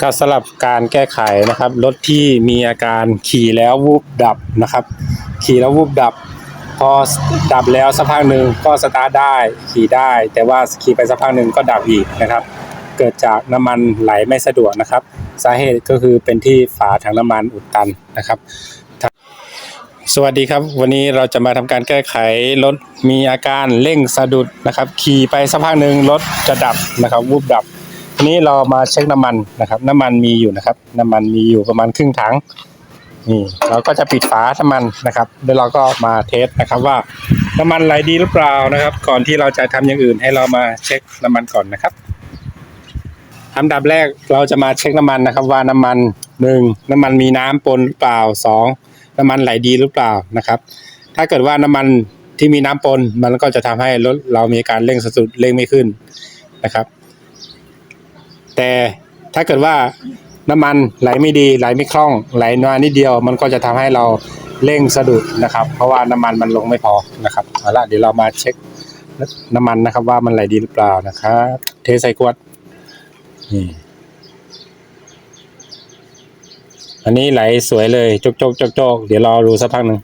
ก็สำหรับการแก้ไขนะครับรถที่มีอาการขี่แล้ววูบดับนะครับ ขี่แล้ววูบดับ พอดับแล้วสักพักหนึ่งก็สตาร์ทได้ขี่ได้ แต่ว่าขี่ไปสักพักหนึ่งก็ดับอีกนะครับ เกิดจากน้ำมันไหลไม่สะดวกนะครับ สาเหตุก็คือเป็นที่ฝาถังน้ำมันอุดตันนะครับ สวัสดีครับ วันนี้เราจะมาทำการแก้ไขรถมีอาการเร่งสะดุดนะครับ ขี่ไปสักพักหนึ่งรถจะดับนะครับวูบดับ ทีนี้เรามาเช็คน้ำมันนะครับ น้ำมันมีอยู่นะครับ น้ำมันมีอยู่ประมาณครึ่งถังนี่เราก็จะปิดฝาน้ำมันนะครับแล้วเราก็มาเทสนะครับว่าน้ำมันไหลดีหรือเปล่านะครับ ก่อนที่เราจะทำอย่างอื่นให้เรามาเช็คน้ำมันก่อนนะครับอันดับแรกเราจะมาเช็คน้ำมันนะครับ ว่าน้ำมันหนึ่งน้ำมันมีน้ำปนหรือเปล่าสองน้ำมันไหลดีหรือเปล่านะครับ ถ้าเกิดว่าน้ำมันที่มีน้ำปนมันก็จะทำให้รถเรามีการเร่งสุดเร่งไม่ขึ้นนะครับ แต่ถ้าเกิดว่าน้ำมันไหลไม่ดีไหลไม่คล่อง ไหลน้อยนิดเดียว มันก็จะทำให้เราเร่งสะดุดนะครับ เพราะว่าน้ำมันมันลงไม่พอนะครับเอาละเดี๋ยวเรามาเช็คน้ำมันนะครับ ว่ามันไหลดีหรือเปล่านะครับเทใส่ขวดนี่อันนี้ไหลสวยเลยจกจกจกจกเดี๋ยวรอดูสักพักหนึ่ง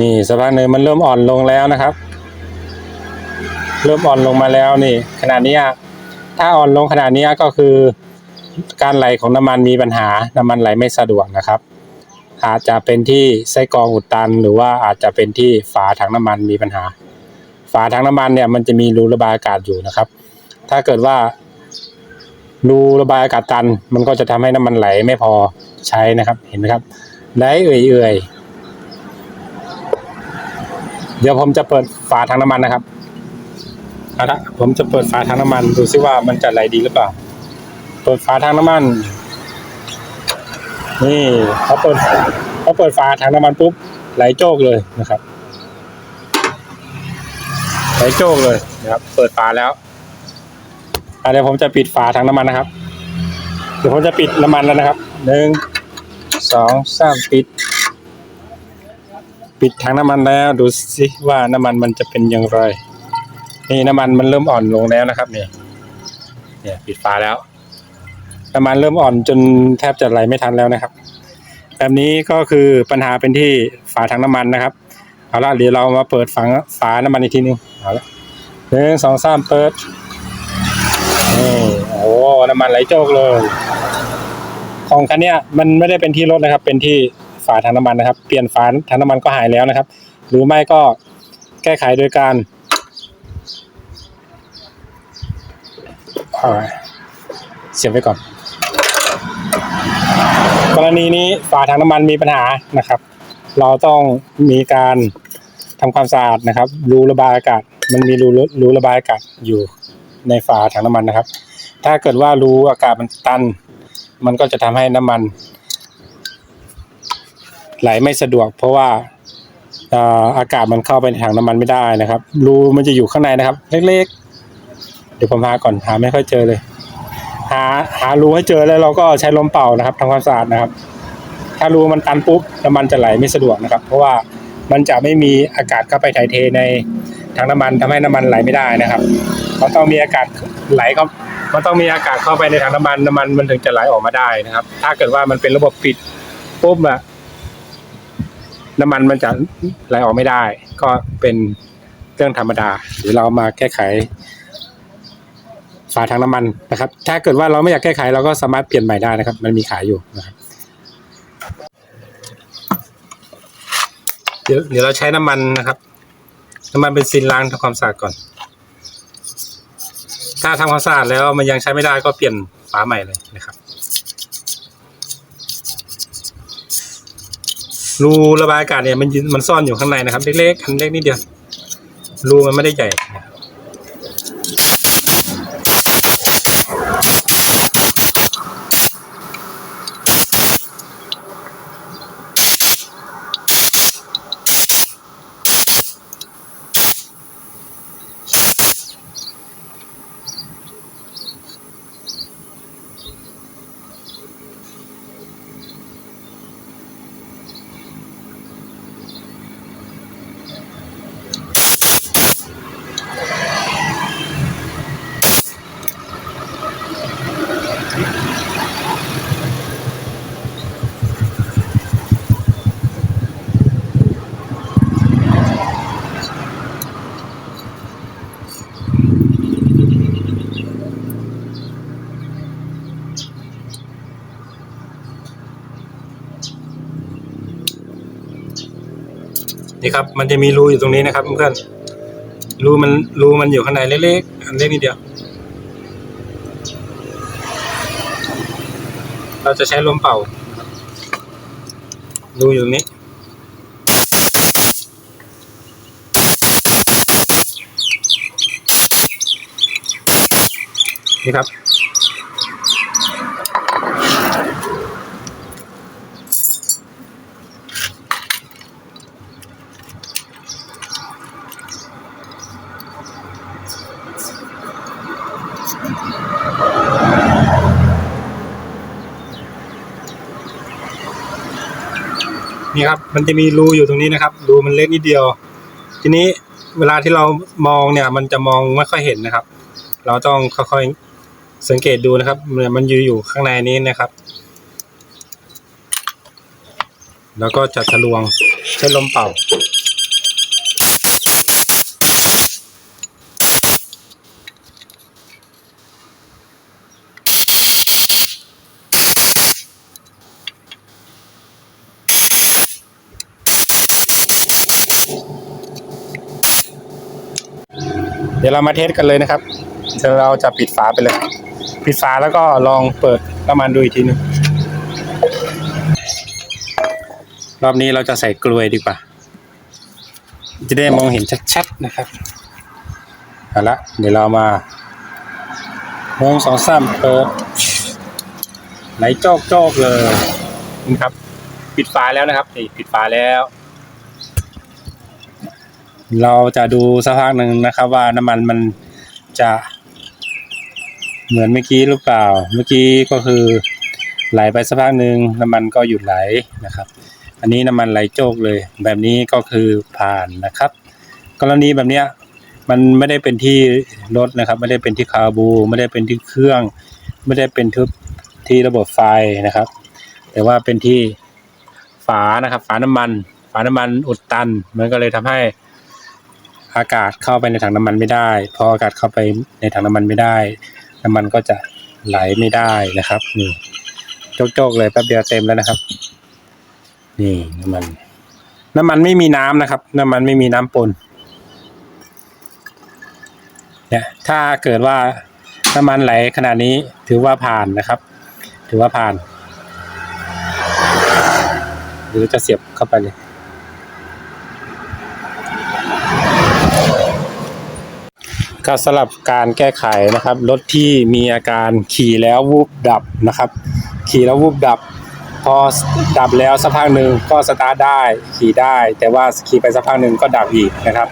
นี่สักพักหนึ่งมันเริ่มอ่อนลงแล้วนะครับ เริ่มอ่อนลงมาแล้วนี่ขนาดนี้ถ้าอ่อนลงขนาดนี้ก็คือ การไหลของน้ำมันมีปัญหา น้ำมันไหลไม่สะดวกนะครับ อาจจะเป็นที่ไส้กรองอุดตัน หรือว่าอาจจะเป็นที่ฝาถังน้ำมันมีปัญหา ฝาถังน้ำมันเนี่ยมันจะมีรูระบายอากาศอยู่นะครับ ถ้าเกิดว่ารูระบายอากาศตัน มันก็จะทำให้น้ำมันไหลไม่พอใช้นะครับ เห็นไหมครับไหลเอื่อยๆเดี๋ยวผมจะเปิดฝาถังน้ำมันนะครับ เอาละผมจะเปิดฝาถังน้ำมันดูซิว่ามันจะไหลดีหรือเปล่า เปิดฝาถังน้ำมัน นี่พอเปิดพอเปิดฝาถังน้ำมันปุ๊บไหลโจกเลยนะครับ ไหลโจกเลยนะครับ เปิดฝาแล้วเดี๋ยวผมจะปิดฝาถังน้ำมันนะครับ เดี๋ยวผมจะปิดน้ำมันแล้วนะครับหนึ่งสองสามปิด ปิดถังน้ำมันแล้วดูสิว่าน้ำมันมันจะเป็นอย่างไร นี่น้ำมันมันเริ่มอ่อนลงแล้วนะครับนี่เนี่ยปิดฝาแล้ว น้ำมันเริ่มอ่อนจนแทบจะไหลไม่ทันแล้วนะครับ แบบนี้ก็คือปัญหาเป็นที่ฝาถังน้ำมันนะครับเอาละเดี๋ยวเรามาเปิดฝาฝาน้ำมันอีกทีนึงเอาละหนึ่งสองสามเปิดนี่โอ้น้ำมันไหลโจกเลย ของคันเนี้ยมันไม่ได้เป็นที่รถนะครับ เป็นที่ฝาถังน้ำมันนะครับ เปลี่ยนฝาถังน้ำมันก็หายแล้วนะครับ หรือไม่ก็แก้ไขโดยการ เอาเสียบไว้ก่อน กรณีนี้ฝาถังน้ำมันมีปัญหานะครับ เราต้องมีการทำความสะอาดนะครับ รูระบายอากาศ มันมีรูรูระบายอากาศอยู่ในฝาถังน้ำมันนะครับ ถ้าเกิดว่ารูอากาศมันตัน มันก็จะทำให้น้ำมัน ไหลไม่สะดวก เพราะว่าอากาศมันเข้าไปในถังน้ำมันไม่ได้นะครับ รูมันจะอยู่ข้างในนะครับ เล็กๆ ดี๋ยวผมหาก่อนหาไม่ค่อยเจอเลย หาหารูให้เจอแล้วเราก็ใช้ลมเป่านะครับทำความสะอาดนะครับ ถ้ารูมันตันปุ๊บน้ำมันจะไหลไม่สะดวกนะครับ เพราะว่ามันจะไม่มีอากาศเข้าไปถ่ายเทในถังน้ำมันทำให้น้ำมันไหลไม่ได้นะครับมันต้องมีอากาศไหลเข้ามันต้องมีอากาศเข้าไปในถังน้ำมันน้ำมันมันถึงจะไหลออกมาได้นะครับ ถ้าเกิดว่ามันเป็นระบบปิดปุ๊บอะน้ำมันมันจะไหลออกไม่ได้ ก็เป็นเรื่องธรรมดาเดี๋ยวเรามาแก้ไข ฝาถังน้ำมันนะครับ ถ้าเกิดว่าเราไม่อยากแก้ไขเราก็สามารถเปลี่ยนใหม่ได้นะครับ มันมีขายอยู่นะครับเดี๋ยวเดี๋ยวเราใช้น้ำมันนะครับ น้ำมันเป็นซินล้างทำความสะอาดก่อน ถ้าทำความสะอาดแล้วมันยังใช้ไม่ได้ก็เปลี่ยนฝาใหม่เลยนะครับรูระบายอากาศเนี่ยมันมันซ่อนอยู่ข้างในนะครับ เล็กๆอันเล็กนิดเดียวรูมันไม่ได้ใหญ่นะครับ นี่ครับ มันจะมีรูอยู่ตรงนี้นะครับเพื่อนรูมันรูมันอยู่ข้างในเล็กๆอันเล็กนิดเดียว เราจะใช้ลมเป่ารูอยู่ตรงนี้นี่ครับ นี่ครับ มันจะมีรูอยู่ตรงนี้นะครับรูมันเล็กนิดเดียว ทีนี้เวลาที่เรามองเนี่ย มันจะมองไม่ค่อยเห็นนะครับ เราต้องค่อยๆสังเกตดูนะครับเนี่ยมันอยู่อยู่ข้างในนี้นะครับ แล้วก็จะทะลวงใช้ลมเป่า ดี๋ยวเรามาเทสกันเลยนะครับเดี๋ยวเราจะปิดฝาไปเลย ปิดฝาแล้วก็ลองเปิดน้ำมันดูอีกทีหนึงรอบนี้เราจะใส่กลวยดีกว่า จะได้มองเห็นชัดๆนะครับเอาละเดี๋ยวเรามาหนึ่งสองสามเปิดไหลจกโจกๆเลยนี่ครับ ปิดฝาแล้วนะครับนี่ปิดฝาแล้ว เราจะดูสักพักหนึ่งนะครับ ว่าน้ำมันมันจะเหมือนเมื่อกี้หรือเปล่า เมื่อกี้ก็คือไหลไปสักพักหนึ่งน้ำมันก็หยุดไหลนะครับ อันนี้น้ำมันไหลโจกเลย แบบนี้ก็คือผ่านนะครับ กรณีแบบเนี้ยมันไม่ได้เป็นที่รถนะครับ ไม่ได้เป็นที่คาร์บู ไม่ได้เป็นที่เครื่อง ไม่ได้เป็นทุบที่ระบบไฟนะครับ แต่ว่าเป็นที่ฝานะครับ ฝาน้ำมัน ฝาน้ำมันอุดตัน มันก็เลยทำให้ อากาศเข้าไปในถังน้ำมันไม่ได้พออากาศเข้าไปในถังน้ำมันไม่ได้ น้ำมันก็จะไหลไม่ได้นะครับนี่โจกๆเลยแป๊บเดียวเต็มแล้วนะครับ นี่น้ำมัน น้ำมันไม่มีน้ำนะครับ น้ำมันไม่มีน้ำปนเนี่ยถ้าเกิดว่าน้ำมันไหลขนาดนี้ถือว่าผ่านนะครับ ถือว่าผ่านหรือจะเสียบเข้าไปเลย ก็สำหรับการแก้ไขนะครับรถที่มีอาการขี่แล้ววูบดับนะครับ ขี่แล้ววูบดับ พอดับแล้วสักพักหนึ่งก็สตาร์ทได้ขี่ได้ แต่ว่าขี่ไปสักพักหนึ่งก็ดับอีกนะครับ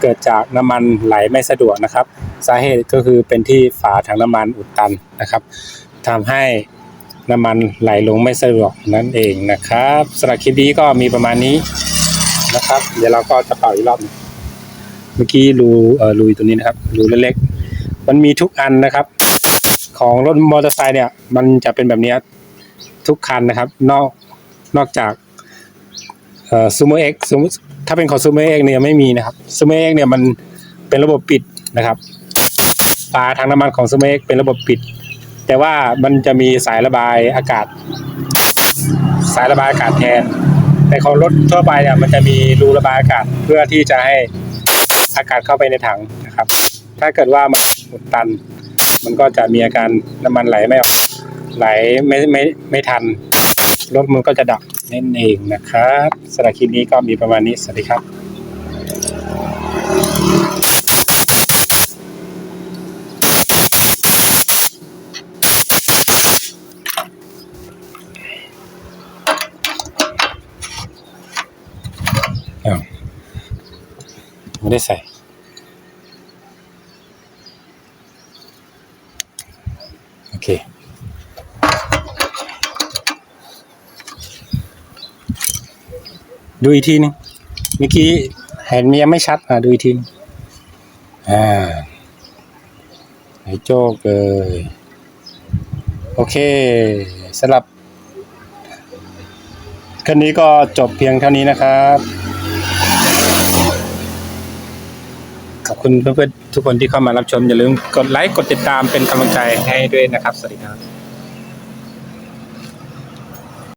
เกิดจากน้ำมันไหลไม่สะดวกนะครับ สาเหตุก็คือเป็นที่ฝาถังน้ำมันอุดตันนะครับทำให้น้ำมันไหลลงไม่สะดวกนั่นเองนะครับสำหรับคลิปนี้ก็มีประมาณนี้นะครับ เดี๋ยวเราก็จะเป่าอีกรอบนึง เมื่อกี้รูเอ่อรูตรงนี้นะครับรูเล็กๆมันมีทุกอันนะครับ ของรถมอเตอร์ไซค์เนี่ย มันจะเป็นแบบนี้ทุกคันนะครับ นอกนอกจากเออซูเมอร์เอ็กซูถ้าเป็นของซูเมอร์เอ็กเนี่ยไม่มีนะครับซูเมอร์เอ็กเนี่ยมันเป็นระบบปิดนะครับฝาทางน้ำมันของซูเมอร์เอ็กเป็นระบบปิด แต่ว่ามันจะมีสายระบายอากาศ สายระบายอากาศแทนแต่ของรถทั่วไปเนี่ยมันจะมีรูระบายอากาศเพื่อที่จะให้ อากาศเข้าไปในถังนะครับ ถ้าเกิดว่ามันอุดตัน มันก็จะมีอาการน้ำมันไหลไม่ออกไหลไม่ไม่ไม่ทันรถมันก็จะดับนั่นเองนะครับสำหรับคลิปนี้ก็มีประมาณนี้สวัสดีครับอ้าวไม่ได้ใส่ โอ เค ดูอีกทีนึงเมื่อกี้เห็นมันยังไม่ชัด อะ ดูอีกทีนึงอ่าไหนโจกเลยโอเคสำหรับคันนี้ก็จบเพียงเท่านี้นะครับ คุณเพื่อนๆทุกคนที่เข้ามารับชมอย่าลืมกดไลค์กดติดตามเป็นกำลังใจให้ด้วยนะครับ สวัสดีครับ